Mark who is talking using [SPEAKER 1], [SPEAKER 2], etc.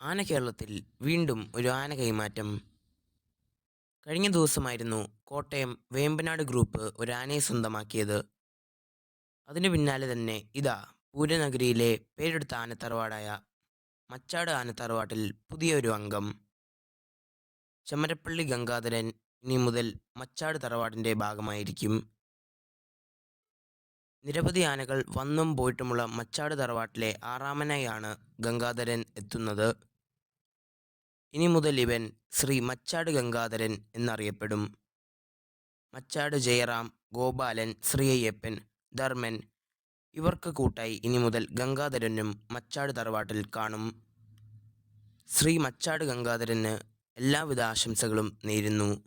[SPEAKER 1] ആന കേരളത്തിൽ വീണ്ടും ഒരു ആന കൈമാറ്റം. കഴിഞ്ഞ ദിവസമായിരുന്നു കോട്ടയം വേമ്പനാട് ഗ്രൂപ്പ് ഒരു ആനയെ സ്വന്തമാക്കിയത്. അതിനു പിന്നാലെ തന്നെ ഇതാ പൂരനഗരിയിലെ പേരെടുത്ത ആനത്തറവാടായ മച്ചാട് ആനത്തറവാട്ടിൽ പുതിയൊരു അംഗം. ചമരപ്പള്ളി ഗംഗാധരൻ ഇനി മുതൽ മച്ചാട് തറവാടിന്റെ ഭാഗമായിരിക്കും. നിരവധി ആനകൾ വന്നും പോയിട്ടുമുള്ള മച്ചാട് തറവാട്ടിലെ ആറാമനായാണ് ഗംഗാധരൻ എത്തുന്നത്. ഇനി മുതൽ ഇവൻ ശ്രീ മച്ചാട് ഗംഗാധരൻ എന്നറിയപ്പെടും. മച്ചാട് ജയറാം ഗോപാലൻ ശ്രീ അയ്യപ്പൻ ധർമ്മൻ ഇവർക്ക് കൂട്ടായി ഇനി മുതൽ ഗംഗാധരനും മച്ചാട് തറവാട്ടിൽ കാണും. ശ്രീ മച്ചാട് ഗംഗാധരന് എല്ലാവിധ ആശംസകളും നേരുന്നു.